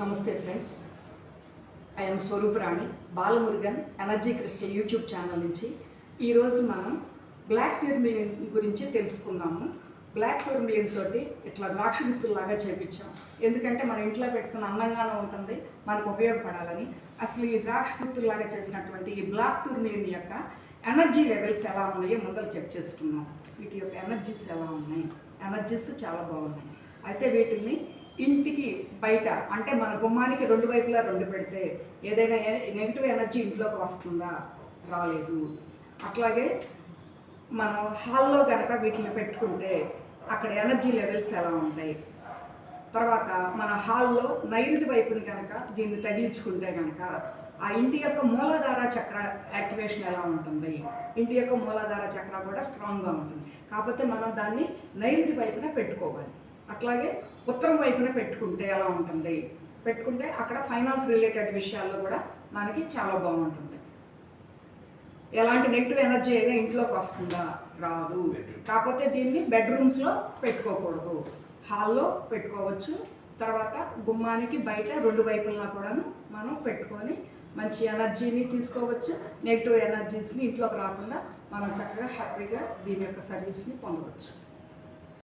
నమస్తే friends. I'm Swaruparani Balamurugan energy crystal YouTube channel నుంచి. ఈరోజు మనం బ్లాక్ టెర్మిలిన్ గురించి తెలుసుకున్నాము బ్లాక్ టెర్మిలిన్ తోటి ఇట్లా ద్రాక్ష గుత్తుల్లాగా చేపించాం. ఎందుకంటే మన ఇంట్లో పెట్టుకున్న అందంగానే ఉంటుంది మనకు ఉపయోగపడాలని. అసలు ఈ ద్రాక్ష గుత్తుల్లాగా చేసినటువంటి ఈ బ్లాక్ టెర్మిలిన్ యొక్క ఎనర్జీ లెవెల్స్ ఎలా ఉన్నాయో ముందర చెక్ చేసుకున్నాం వీటి యొక్క ఎనర్జీస్ ఎలా ఉన్నాయి? ఎనర్జీస్ చాలా బాగున్నాయి. అయితే వీటిల్ని ఇంటికి బయట అంటే మన గుమ్మానికి రెండు వైపులా రెండు పెడితే ఏదైనా నెగిటివ్ ఎనర్జీ ఇంట్లోకి వస్తుందా? రాలేదు. అట్లాగే మనం హాల్లో కనుక వీటిని పెట్టుకుంటే అక్కడ ఎనర్జీ లెవెల్స్ ఎలా ఉంటాయి? తర్వాత మన హాల్లో నైరుతి వైపుని కనుక దీన్ని తగిలించుకుంటే కనుక ఆ ఇంటి యొక్క మూలాధార చక్ర యాక్టివేషన్ ఎలా ఉంటుంది? ఇంటి యొక్క మూలాధార చక్ర కూడా స్ట్రాంగ్గా ఉంటుంది. కాకపోతే మనం దాన్ని నైరుతి వైపున పెట్టుకోవాలి. అట్లాగే ఉత్తరం వైపున పెట్టుకుంటే ఎలా ఉంటుంది? పెట్టుకుంటే అక్కడ ఫైనాన్స్ రిలేటెడ్ విషయాల్లో కూడా మనకి చాలా బాగుంటుంది. ఎలాంటి నెగిటివ్ ఎనర్జీ అయినా ఇంట్లోకి వస్తుందా? రాదు. కాకపోతే దీన్ని బెడ్రూమ్స్లో పెట్టుకోకూడదు. హాల్లో పెట్టుకోవచ్చు. తర్వాత గుమ్మానికి బయట రెండు వైపులా కూడాను మనం పెట్టుకొని మంచి ఎనర్జీని తీసుకోవచ్చు. నెగిటివ్ ఎనర్జీస్ని ఇంట్లోకి రాకుండా మనం చక్కగా హ్యాపీగా దీని యొక్క సర్వీస్ని పొందవచ్చు.